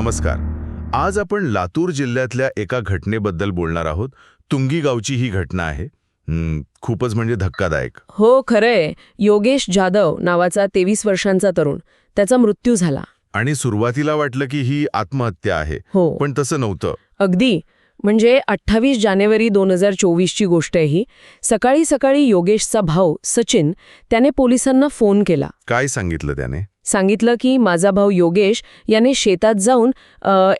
नमस्कार. आज आपण लातूर जिल्ह्यातल्या एका घटनेबद्दल बोलणार आहोत. तुंगी गावची ही घटना आहे. खूपच म्हणजे धक्कादायक. हो खरंय. योगेश जाधव नावाचा तेवीस वर्षांचा तरुण त्याचा मृत्यू झाला. आणि सुरुवातीला वाटलं की ही आत्महत्या आहे. हो. पण तसं नव्हतं. अगदी. म्हणजे अठ्ठावीस जानेवारी दोन हजार चोवीसची गोष्ट आहे ही. सकाळी सकाळी योगेशचा भाऊ सचिन त्याने पोलिसांना फोन केला. काय सांगितलं त्याने? सांगितलं की माझा भाऊ योगेश याने शेतात जाऊन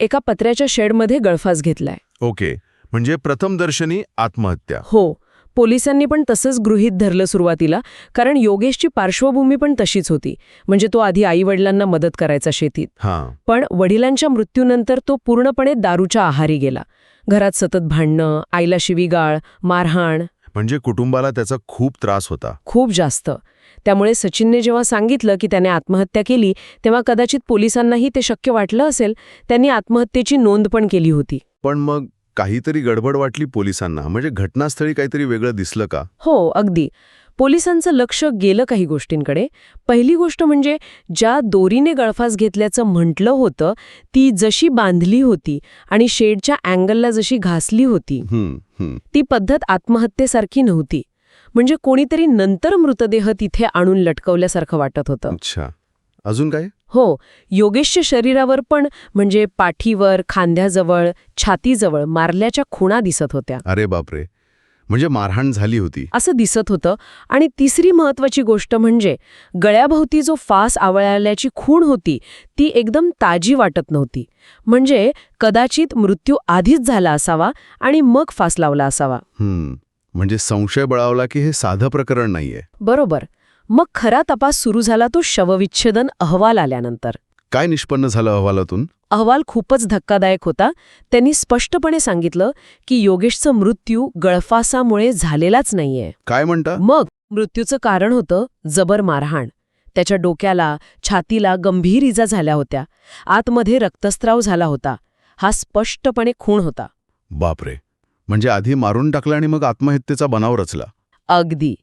एका पत्र्याच्या शेडमध्ये गळफास घेतलाय. ओके. म्हणजे प्रथम दर्शनी आत्महत्या. हो. पोलिसांनी पण तसंच गृहीत धरलं सुरुवातीला कारण योगेशची पार्श्वभूमी पण तशीच होती. म्हणजे तो आधी आईवडिलांना मदत करायचा शेतीत. हां. पण वडिलांच्या मृत्यूनंतर तो पूर्णपणे दारूच्या आहारी गेला. घरात सतत भांडणं आईला शिवीगाळ मारहाण. म्हणजे कुटुंबाला त्याचा खूप त्रास होता. खूप जास्त. त्यामुळे सचिनने जेव्हा सांगितलं की त्याने आत्महत्या केली तेव्हा कदाचित पोलिसांनाही ते शक्य वाटलं असेल. त्यांनी आत्महत्येची नोंद पण केली होती. पण मग काहीतरी गडबड वाटली पोलिसांना? म्हणजे घटनास्थळी काहीतरी वेगळं दिसलं का? हो अगदी. पोलिसांचं लक्ष गेलं काही गोष्टींकडे. पहिली गोष्ट म्हणजे ज्या दोरीने गळफास घेतल्याचं म्हटलं होतं ती जशी बांधली होती आणि शेडच्या अँगलला जशी घासली होती हं, हं. ती पद्धत आत्महत्येसारखी नव्हती. म्हणजे कोणीतरी नंतर मृतदेह तिथे आणून लटकवल्यासारखं वाटत होतं. अच्छा. अजून काय? हो योगेशच्या शरीरावर पण म्हणजे पाठीवर खांद्याजवळ छातीजवळ मारल्याच्या खुणा दिसत होत्या. अरे बापरे. म्हणजे मारहाण झाली होती. असं दिसत होतं. आणि तिसरी महत्वाची गोष्ट म्हणजे गळ्याभोवती जो फास आवळल्याची खूण होती ती एकदम ताजी वाटत नव्हती. म्हणजे कदाचित मृत्यू आधीच झाला असावा आणि मग फास लावला असावा. म्हणजे संशय बळावला की हे साधं प्रकरण नाहीये. बरोबर. मग खरा तपास सुरू झाला तो शवविच्छेदन अहवाल आल्यानंतर. काय निष्पन्न झालं अहवालातून? अहवाल खूपच धक्कादायक होता. त्यांनी स्पष्टपणे सांगितलं की योगेशचं मृत्यू गळफासामुळे झालेलाच नाहीये. काय म्हणता? मग मृत्यूचं कारण होतं जबर मारहाण. त्याच्या डोक्याला छातीला गंभीर इजा झाल्या होत्या. आतमध्ये रक्तस्राव झाला होता. हा स्पष्टपणे खूण होता. बापरे. म्हणजे आधी मारून टाकलं आणि मग आत्महत्येचा बनाव रचला. अगदी.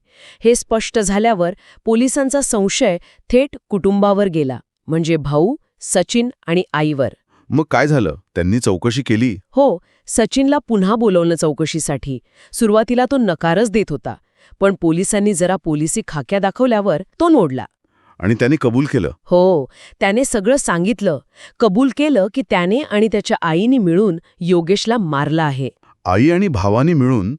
हे स्पष्ट झाल्यावर पोलिसांचा संशय थेट कुटुंबावर गेला म्हणजे भाऊ सचिन आणि आईवर. मग काय झालं? त्यांनी चौकशी केली? हो सचिनला पुन्हा बोलवलं चौकशीसाठी. सुरुवातीला तो नकारच देत होता पण पोलिसांनी जरा पोलिसी खाक्या दाखवल्यावर तो मोडला आणि त्यांनी कबूल केलं? हो त्याने सगळं सांगितलं. कबूल केलं की त्याने आणि त्याच्या आईनी मिळून योगेशला मारला आहे. आई आणि भावानी मिळून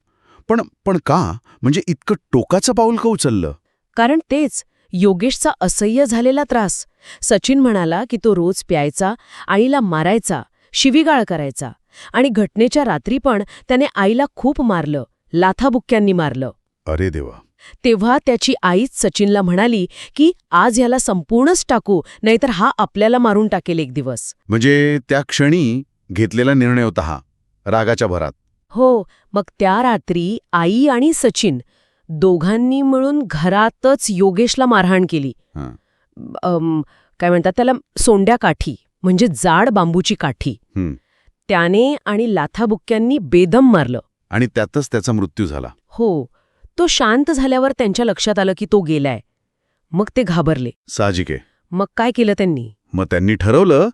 पण पण का? म्हणजे इतकं टोकाचं पाऊल का उचललं? कारण तेच योगेशचा असह्य झालेला त्रास. सचिन म्हणाला की तो रोज प्यायचा आईला मारायचा शिवीगाळ करायचा आणि घटनेच्या रात्री पण त्याने आईला खूप मारलं लाथाबुक्क्यांनी मारलं. अरे देवा. तेव्हा त्याची आईच सचिनला म्हणाली की आज याला संपूर्णच टाकू नाहीतर हा आपल्याला मारून टाकेल एक दिवस. म्हणजे त्या क्षणी घेतलेला निर्णय होता हा रागाच्या भरात. हो मग त्या रात्री आई आणि सचिन दोघांनी मिळून घरातच योगेशला मारहाण केली. अम, काय म्हणतात त्याला सोंड्या काठी म्हणजे जाड बांबूची काठी. हं. त्याने आणि लाथाबुक्क्यांनी बेदम मारलं. आणि त्यातच त्याचा मृत्यू झाला. हो तो शांत झाल्यावर त्यांच्या लक्षात आलं की तो गेलाय. मग ते घाबरले. साहजिक आहे. मग काय केलं त्यांनी? मग त्यांनी ठरवलं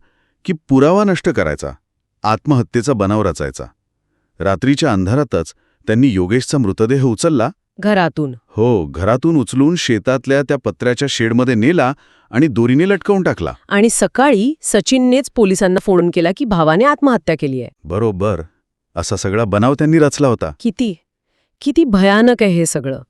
की पुरावा नष्ट करायचा आत्महत्येचा बनाव रचायचा. रात्रीच्या अंधारातच त्यांनी योगेशचा मृतदेह उचलला. घरातून. हो घरातून उचलून शेतातल्या त्या पत्र्याच्या शेडमध्ये नेला आणि दोरीने लटकवून टाकला. आणि सकाळी सचिननेच पोलिसांना फोन केला की भावाने आत्महत्या केली आहे. बरोबर. असा सगळा बनाव त्यांनी रचला होता. किती किती भयानक आहे हे सगळं.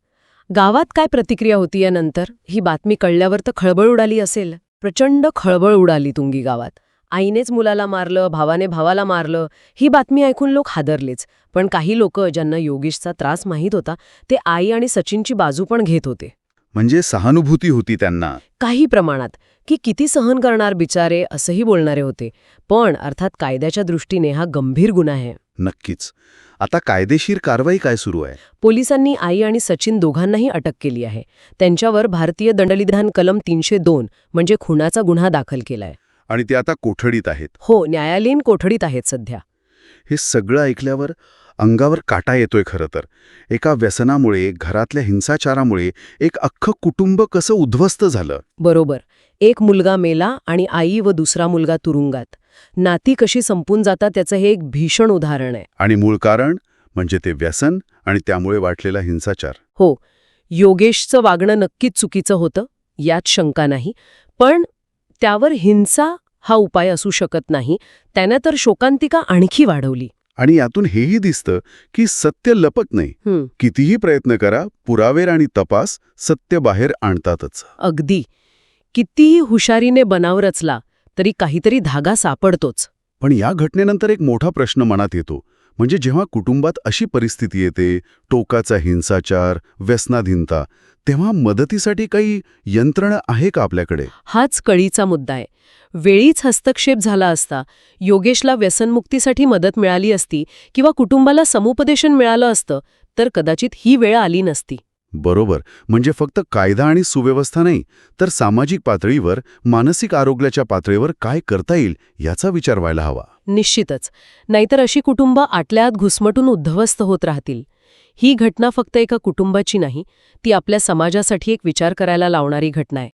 गावात काय प्रतिक्रिया होती यानंतर? ही बातमी कळल्यावर तर खळबळ उडाली असेल. प्रचंड खळबळ उडाली तुंगी गावात. आईनेच मुलाला मारलं भावाने भावाला मारलं ही बातमी ऐकून लोक हादरलेच. पण काही लोक ज्यांना योगेशचा त्रास माहीत होता ते आई आणि सचिनची बाजू पण घेत होते. म्हणजे सहानुभूती होती त्यांना. काही प्रमाणात की किती सहन करणार बिचारे असंही बोलणारे होते. पण अर्थात कायद्याच्या दृष्टीने हा गंभीर गुन्हा आहे. नक्कीच. आता कायदेशीर कारवाई काय सुरू आहे? पोलिसांनी आई आणि सचिन दोघांनाही अटक केली आहे. त्यांच्यावर भारतीय दंडविधान कलम तीनशे दोन म्हणजे खुनाचा गुन्हा दाखल केलाय. आणि ते आता कोठडीत आहेत. हो न्यायालयीन कोठडीत आहेत सध्या. हे सगळं ऐकल्यावर अंगावर काटा येतोय खरं तर. एका व्यसनामुळे घरातल्या हिंसाचारामुळे एक अख्खं कुटुंब कसं उद्ध्वस्त झालं? बरोबर. एक मुलगा मेला आणि आई व दुसरा मुलगा तुरुंगात. नाती कशी संपून जातात त्याचं हे एक भीषण उदाहरण आहे. आणि मूळ कारण म्हणजे ते व्यसन आणि त्यामुळे वाटलेला हिंसाचार. हो योगेशचं वागणं नक्कीच चुकीचं होतं यात शंका नाही. पण त्यावर हिंसा हा उपाय असू शकत नाही. त्यानं तर शोकांतिका आणखी वाढवली. आणि यातून हेही दिसतं की सत्य लपत नाही. कितीही प्रयत्न करा पुरावेर आणि तपास सत्य बाहेर आणतातच. अगदी. कितीही हुशारीने बनाव रचला तरी काहीतरी धागा सापडतोच. पण या घटनेनंतर एक मोठा प्रश्न मनात येतो. म्हणजे जेव्हा कुटुंबात अशी परिस्थिती येते टोकाचा हिंसाचार व्यसनाधीनता तेव्हा मदतीसाठी काही यंत्रणा आहे का आपल्याकडे? हाच कळीचा मुद्दा आहे. वेळीच हस्तक्षेप झाला असता योगेशला व्यसनमुक्तीसाठी मदत मिळाली असती किंवा कुटुंबाला समुपदेशन मिळालं असतं तर कदाचित ही वेळ आली नसती. बरोबर. म्हणजे फक्त कायदा आणि सुव्यवस्था नाही तर सामाजिक पातळीवर मानसिक आरोग्याच्या पातळीवर काय करता येईल याचा विचार व्हायला हवा. निश्चितच. नाहीतर अशी कुटुंब आतल्या आत घुसमटून उद्ध्वस्त होत राहतील. ही घटना फक्त एका कुटुंबाची नाही ती आपल्या समाजासाठी एक विचार करायला लावणारी घटना आहे.